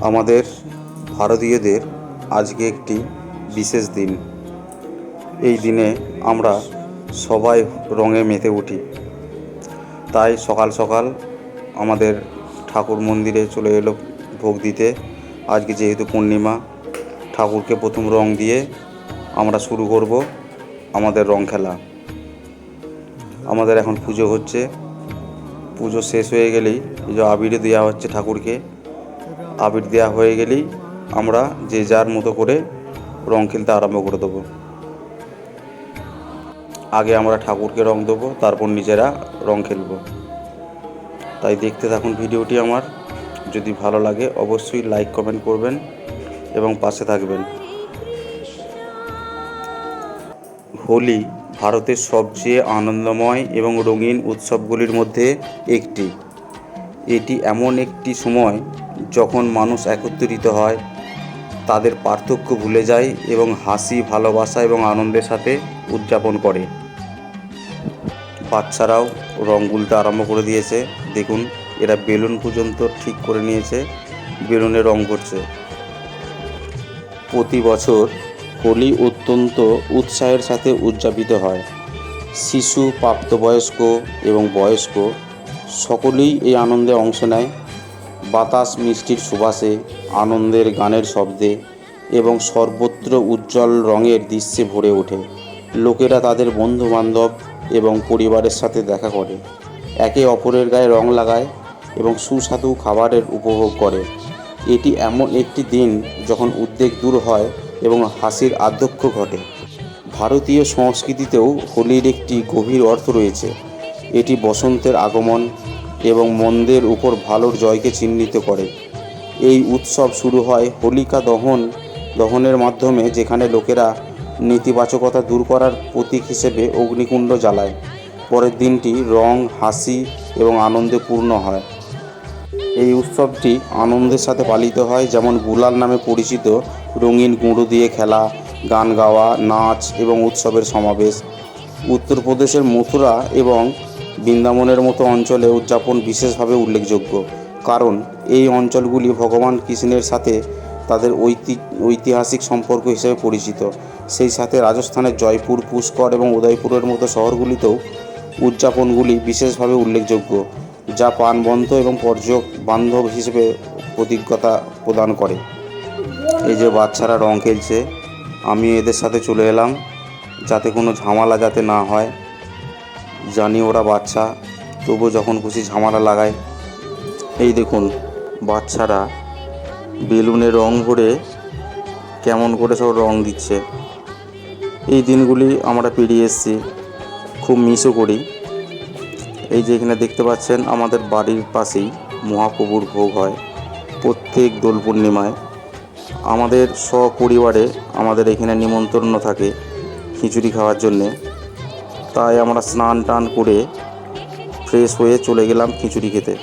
আমাদের ভারতীয়দের আজকে একটি বিশেষ দিন। এই দিনে আমরা সবাই রঙে মেতে উঠি। তাই সকাল সকাল আমাদের ঠাকুর মন্দিরে চলে এলো ভোগ দিতে। আজকে যেহেতু পূর্ণিমা, ঠাকুরকে প্রথম রং দিয়ে আমরা শুরু করব আমাদের রং খেলা। আমাদের এখন পুজো হচ্ছে। পুজো শেষ হয়ে গেলেই যে আবিরে দেওয়া হচ্ছে ঠাকুরকে আবির দেওয়া হয়ে গেলেই আমরা যে যার মতো করে রং খেলতে আরম্ভ করে দেবো। আগে আমরা ঠাকুরকে রং দেবো, তারপর নিজেরা রং খেলব। তাই দেখতে থাকুন ভিডিওটি আমার। যদি ভালো লাগে অবশ্যই লাইক, কমেন্ট করবেন এবং পাশে থাকবেন। হোলি ভারতের সবচেয়ে আনন্দময় এবং রঙিন উৎসবগুলির মধ্যে একটি। এটি এমন একটি সময় যখন মানুষ একত্রিত হয়, তাদের পার্থক্য ভুলে যায় এবং হাসি, ভালোবাসা এবং আনন্দের সাথে উদযাপন করে। বাচ্চারাও রং গুলতে আরম্ভ করে দিয়েছে। দেখুন, এরা বেলুন পর্যন্ত ঠিক করে নিয়েছে, বেলুনে রং করছে। প্রতি বছর হোলি অত্যন্ত উৎসাহের সাথে উদযাপিত হয়। শিশু, প্রাপ্তবয়স্ক এবং বয়স্ক সকলেই এই আনন্দে অংশ নেয়। বাতাস মিষ্টির সুবাসে, আনন্দের গানের শব্দে এবং সর্বত্র উজ্জ্বল রঙের দৃশ্যে ভরে ওঠে। লোকেরা তাদের বন্ধু বান্ধব এবং পরিবারের সাথে দেখা করে। একে অপরের গায়ে রং লাগায় এবং সুস্বাদু খাবারের উপভোগ করে। এটি এমন একটি দিন যখন উদ্বেগ দূর হয় এবং হাসির আধ্যক্ষ ঘটে। ভারতীয় সংস্কৃতিতেও হোলির একটি গভীর অর্থ রয়েছে। এটি বসন্তের আগমন এবং মন্দের উপর ভালোর জয়কে চিহ্নিত করে। এই উৎসব শুরু হয় হোলিকা দহন, দহনের মাধ্যমে যেখানে লোকেরা নেতিবাচকতা দূর করার প্রতীক হিসেবে অগ্নিকুণ্ড জ্বালায়। পরের দিনটি রং, হাসি এবং আনন্দে পূর্ণ হয়। এই উৎসবটি আনন্দের সাথে পালিত হয়, যেমন গুলাল নামে পরিচিত রঙিন গুঁড়ো দিয়ে খেলা, গান গাওয়া, নাচ এবং উৎসবের সমাবেশ। উত্তরপ্রদেশের মথুরা এবং বৃন্দাবনের মতো অঞ্চলে উদযাপন বিশেষভাবে উল্লেখযোগ্য। কারণ, এই অঞ্চলগুলি ভগবান কৃষ্ণের সাথে তাদের ঐতি ঐতিহাসিক সম্পর্ক হিসেবে পরিচিত। সেই সাথে রাজস্থানের জয়পুর, পুষ্কর এবং উদয়পুরের মতো শহরগুলিতেও উদযাপনগুলি বিশেষভাবে উল্লেখযোগ্য, যা প্রাণবন্ত এবং পর্যটক বান্ধব হিসেবে প্রতিজ্ঞতা প্রদান করে। এই যে বাচ্চারা রং খেলছে, আমি এদের সাথে চলে এলাম, যাতে কোনো ঝামেলা যাতে না হয়। জানি ওরা বাচ্চা তবু যখন খুশি ঝামেলা লাগায়। এই দেখুন, বাচ্চারা বেলুনে রং ভরে কেমন করে সব রং দিচ্ছে। এই দিনগুলি আমরা পেরিয়ে এসেছি, খুব মিসও করি। এই যে এখানে দেখতে পাচ্ছেন, আমাদের বাড়ির পাশেই মহাপ্রভুর ভোগ হয়, প্রত্যেক দোল পূর্ণিমায়। আমাদের সপরিবারে আমাদের এখানে নিমন্ত্রণ থাকে খিচুড়ি খাওয়ার জন্যে। তাই আমরা স্নান টান করে ফ্রেশ হয়ে চলে গেলাম খিচুড়ি খেতে।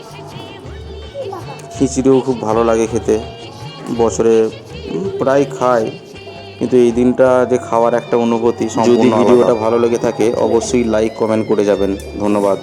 খিচুড়িও খুব ভালো লাগে খেতে। বছরে প্রায় খাই কিন্তু এই দিনটা যে খাওয়ার একটা অনুভূতি যদি ভিডিওটা ভালো লেগে থাকে অবশ্যই লাইক কমেন্ট করে যাবেন। ধন্যবাদ।